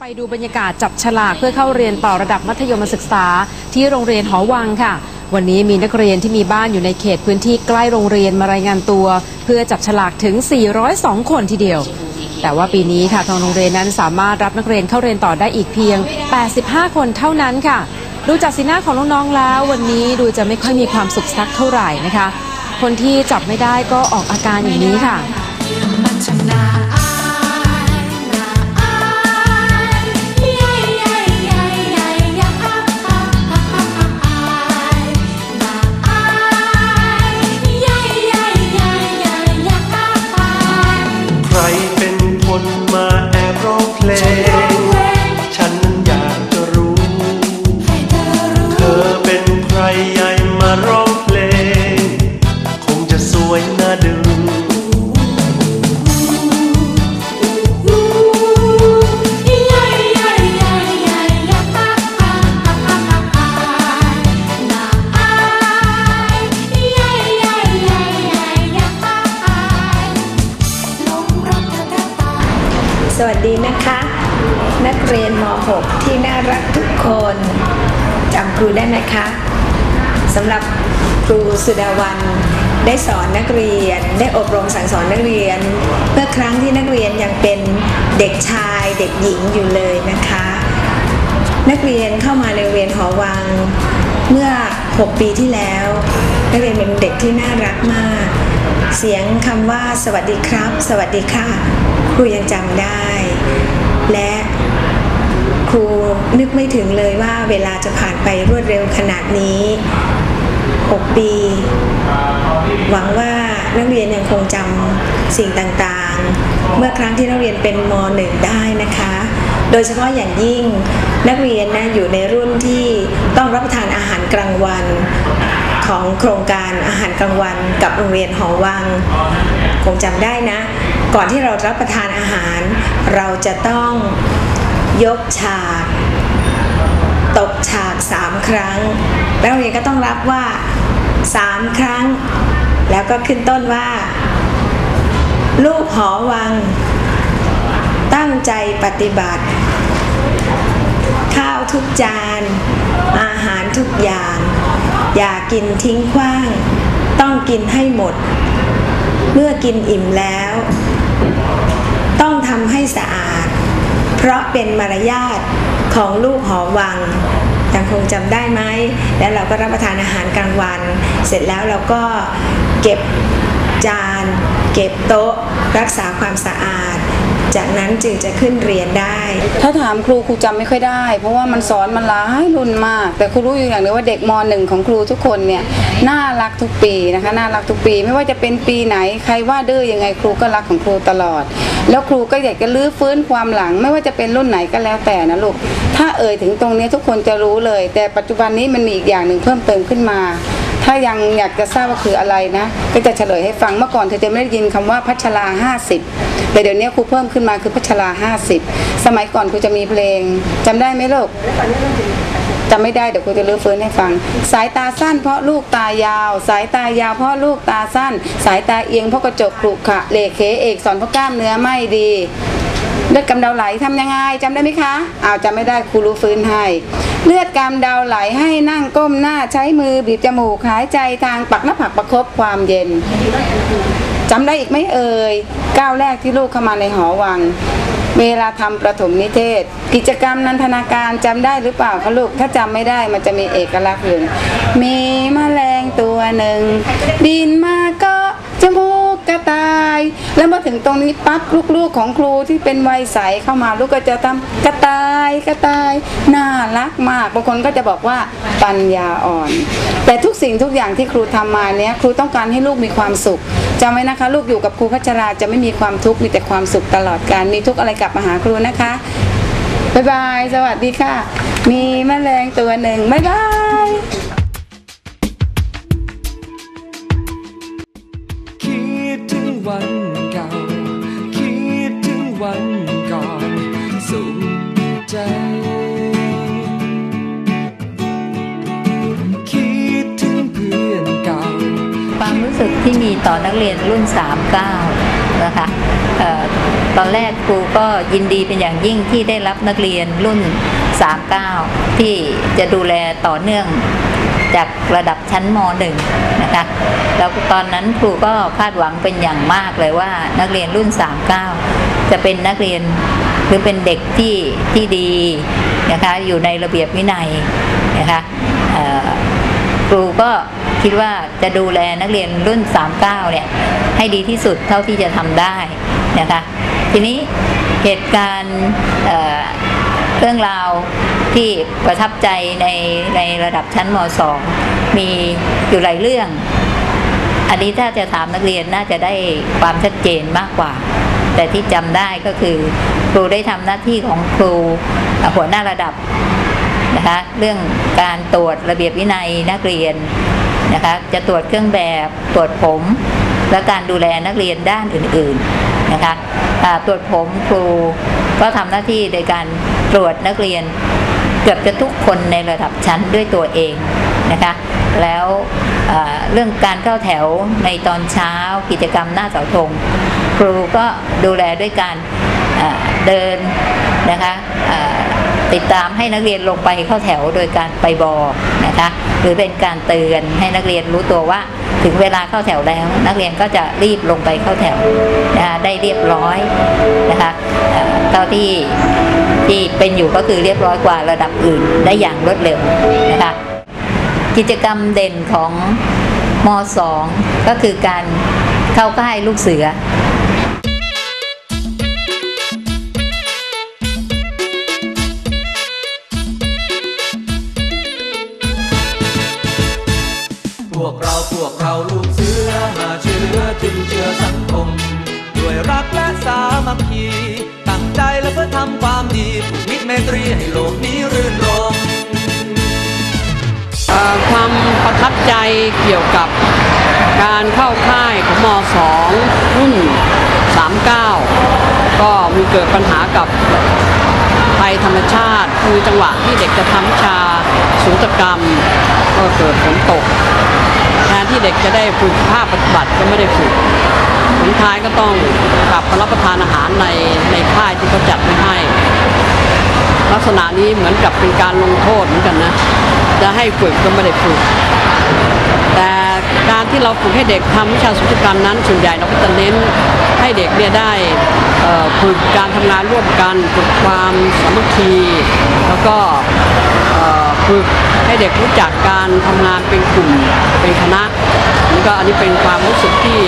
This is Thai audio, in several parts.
ไปดูบรรยากาศจับฉลากเพื่อเข้าเรียนต่อระดับมัธยมศึกษา ที่โรงเรียนหอวังค่ะ วันนี้มีนักเรียนที่มีบ้านอยู่ในเขตพื้นที่ใกล้โรงเรียนมารายงานตัว เพื่อจับฉลากถึง 402 คนทีเดียว แต่ว่าปีนี้ค่ะทางโรงเรียนนั้นสามารถรับนักเรียนเข้าเรียนต่อได้อีกเพียง 85 คนเท่านั้นค่ะ ดูจากสีหน้าของน้องๆแล้ว วันนี้ดูจะไม่ค่อยมีความสุขสักเท่าไหร่นะคะ คนที่จับไม่ได้ก็ออกอาการอย่างนี้ค่ะ .6 ที่น่ารักทุกคนจำครูได้ไหมคะสำหรับครูสุดาวันได้สอนนักเรียน ได้อบรมสั่งสอนนักเรียน เมื่อครั้งที่นักเรียนยังเป็นเด็กชายเด็กหญิงอยู่เลยนะคะ นักเรียนเข้ามาในเรียนหอวัง เมื่อ 6 ปีที่แล้ว นักเรียนเป็นเด็กที่น่ารักมาก เสียงคำว่าสวัสดีครับ สวัสดีค่ะครูยังจำได้ และ ครูนึกไม่ถึงเลยว่าเวลาจะผ่านไปรวดเร็วขนาดนี้ 6 ปี หวังว่านักเรียนยังคงจำสิ่งต่างๆ เมื่อครั้งที่นักเรียนเป็นม .1 ได้นะคะ โดยเฉพาะอย่างยิ่งนักเรียนนะอยู่ในรุ่นที่ต้องรับประทานอาหารกลางวันของโครงการอาหารกลางวันกับโรงเรียนหอวัง คงจำได้นะ ก่อนที่เรารับประทานอาหาร เราจะต้อง ยกฉาก ตกฉากสามครั้ง แล้วเรียนก็ต้องรับว่าสามครั้ง แล้วก็ขึ้นต้นว่า ลูกหอวัง ตั้งใจปฏิบัติ ข้าวทุกจาน อาหารทุกอย่าง อย่ากินทิ้งขว้าง ต้องกินให้หมด เมื่อกินอิ่มแล้ว ต้องทำให้สะอาด เพราะเป็นมารยาทของลูกหอวังยังคงจำได้ไหม แล้วเราก็รับประทานอาหารกลางวัน เสร็จแล้วเราก็เก็บจาน เก็บโต๊ะ รักษาความสะอาด จากนั้นจึงจะขึ้นเรียนได้ ถ้าถามครูครูจำไม่ค่อยได้ เพราะว่ามันสอนมันหลายรุ่นมาก แต่ครูรู้อยู่อย่างหนึงว่าเด็กมหนึ่งของครูทุกคนเนี่ยน่ารักทุกปีนะคะน่ารักทุกปี ไม่ว่าจะเป็นปีไหนใครว่าดื้อยังไงครูก็รักของครูตลอด แล้วครูก็อยากจะลื้อฟื้นความหลัง ไม่ว่าจะเป็นรุ่นไหนก็แล้วแต่นะลูกถ้าเอ่ยถึงตรงนี้ทุกคนจะรู้เลย แต่ปัจจุบันนี้มันมีอีกอย่างหนึ่งเพิ่มเติมขึ้นมา ถ้ายังอยากจะทราบว่าคืออะไรนะ ก็จะเฉลยให้ฟังเมื่อก่อนเธอจะไม่ได้ยินคำว่าพัชรา50 แต่เดี๋ยวนี้ครูเพิ่มขึ้นมาคือพัชรา50 สมัยก่อนครูจะมีเพลงจำได้ไหมลูกจำไม่ได้เดี๋ยวครูจะรื้อฟื้นให้ฟัง สายตาสั้นเพราะลูกตายาว สายตายาวเพราะลูกตาสั้น สายตาเอียงเพราะกระจกขรุขระเหลเคเอกสอนเพราะกล้ามเนื้อไม่ดีเลือดกำเดาไหลทำยังไงจำได้ไหมคะอ้าวจำไม่ได้ครูรู้ฟื้นให้เลือดกำเดาไหลให้นั่งก้มหน้าใช้มือบีบจมูกหายใจทางปักหน้าผากประคบความเย็น จำได้อีกไหมเอ่ยก้าวแรกที่ลูกเข้ามาในหอวัง เวลาทำประถมนิเทศ กิจกรรมนันทนาการจำได้หรือเปล่าคะลูกถ้าจำไม่ได้มันจะมีเอกลักษณ์อยู่มีแมลงตัวหนึ่งบินมาก็จมูก ต่าย แล้วมาถึงตรงนี้ปั๊บลูกๆของครูที่เป็นวัยใสเข้ามาลูกก็จะทำกระต่ายกระต่ายน่ารักมากบางคนก็จะบอกว่าปัญญาอ่อน แต่ทุกสิ่งทุกอย่างที่ครูทำมาเนี้ยครูต้องการให้ลูกมีความสุขจำไว้นะคะ ลูกอยู่กับครูพัชราจะไม่มีความทุกข์มีแต่ความสุขตลอดการมีทุกข์อะไรกลับมาหาครูนะคะบ๊ายบาย สวัสดีค่ะ มีแมลงตัวหนึ่งบ๊ายบาย วันเก่า คิดถึงวันก่อนสุขใจ คิดถึงเพื่อนเก่า ความรู้สึกที่มีต่อนักเรียนรุ่น 39 นะคะออตอนแรกครูก็ยินดีเป็นอย่างยิ่งที่ได้รับนักเรียนรุ่น 39 ที่จะดูแลต่อเนื่อง จากระดับชั้นม .1 นะคะแล้วตอนนั้นครูก็คาดหวังเป็นอย่างมากเลยว่านักเรียนรุ่น 39 จะเป็นนักเรียนหรือเป็นเด็กที่ที่ดีนะคะอยู่ในระเบียบวินัยนะคะครูก็คิดว่าจะดูแลนักเรียนรุ่น 39 เนี่ยให้ดีที่สุดเท่าที่จะทำได้นะคะทีนี้เหตุการณ์เรื่องราว ที่ประทับใจในในระดับชั้นม .2 มีอยู่หลายเรื่อง อันนี้ถ้าจะถามนักเรียนน่าจะได้ความชัดเจนมากกว่า แต่ที่จำได้ก็คือ ครูได้ทำหน้าที่ของครูหัวหน้าระดับนะคะเรื่องการตรวจระเบียบวินัยนักเรียนนะคะจะตรวจเครื่องแบบตรวจผม และการดูแลนักเรียนด้านอื่นๆนะคะตรวจผมครูก็ทำหน้าที่โดยการตรวจนักเรียน เกือบจะทุกคนในระดับชั้นด้วยตัวเองนะคะแล้วเรื่องการเข้าแถวในตอนเช้ากิจกรรมหน้าเสาธงครูก็ดูแลด้วยการเดินนะคะ ติดตามให้นักเรียนลงไปเข้าแถวโดยการไปบอกนะคะหรือเป็นการเตือนให้นักเรียนรู้ตัวว่าถึงเวลาเข้าแถวแล้ว นักเรียนก็จะรีบลงไปเข้าแถวนะคะได้เรียบร้อยนะคะเอ่อเท่าที่ที่เป็นอยู่ก็คือเรียบร้อยกว่าระดับอื่นได้อย่างรวดเร็วนะคะกิจกรรมเด่นของม .2 ก็คือการเข้าค่ายลูกเสือ สามัคคีตั้งใจและเพื่อทำความดีผูกมิตรไมตรีให้โลกนี้รื่นรมความประทับใจเกี่ยวกับการเข้าค่ายของม 2 รุ่น 39 ก็มีเกิดปัญหากับภัยธรรมชาติ คือจังหวะที่เด็กจะทำวิชาสูตรกรรม ก็เกิดฝนตก นที่เด็กจะได้ฝึกภาพปฏิบัติก็ไม่ได้ฝึกผลท้ายก็ต้องกลับมารับประทานอาหารในในค่ายที่เขาจัดไว้ให้ ลักษณะนี้เหมือนกับเป็นการลงโทษเหมือนกันนะ จะให้ฝึกก็ไม่ได้ฝึก แต่การที่เราฝึกให้เด็กทำวิชาสุจกรรมนั้นส่วนใหญ่เราก็จะเน้นให้เด็กเนี่ยได้ฝึกการทำงานร่วมกันฝึกความสามัคคี แล้วก็ฝึก ให้เด็กรู้จักการทำงานเป็นกลุ่มเป็นคณะนี่ก็อันนี้เป็นความรู้สึกที่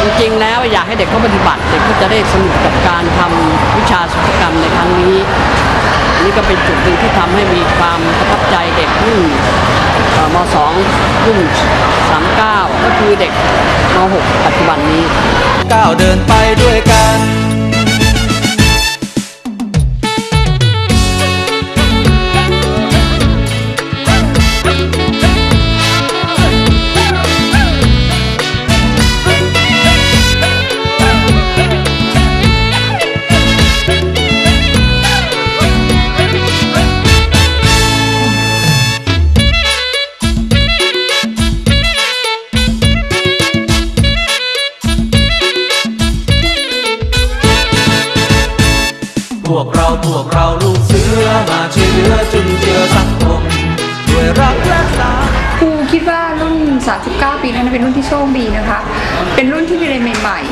จริงๆแล้วอยากให้เด็กเขาปฏิบัติเด็กก็จะได้สนุกกับการทำวิชาศิลปกรรมในครั้งนี้อันนี้ก็เป็นจุดหนึ่งที่ทำให้มีความประทับใจเด็กรุ่นม .2 รุ่น39 ก็คือเด็กม .6 ปัจจุบันนี้ก้าวเดินไปด้วยกัน พวกเราพวกเราลูกเสือมาช่วยเหลือจุนเจือสังคมด้วยรักและสาครูคิดว่ารุ่น 39 ปีนั้นเป็นรุ่นที่โชคดีนะคะ เป็นรุ่นที่มีอะไรใหม่ ๆ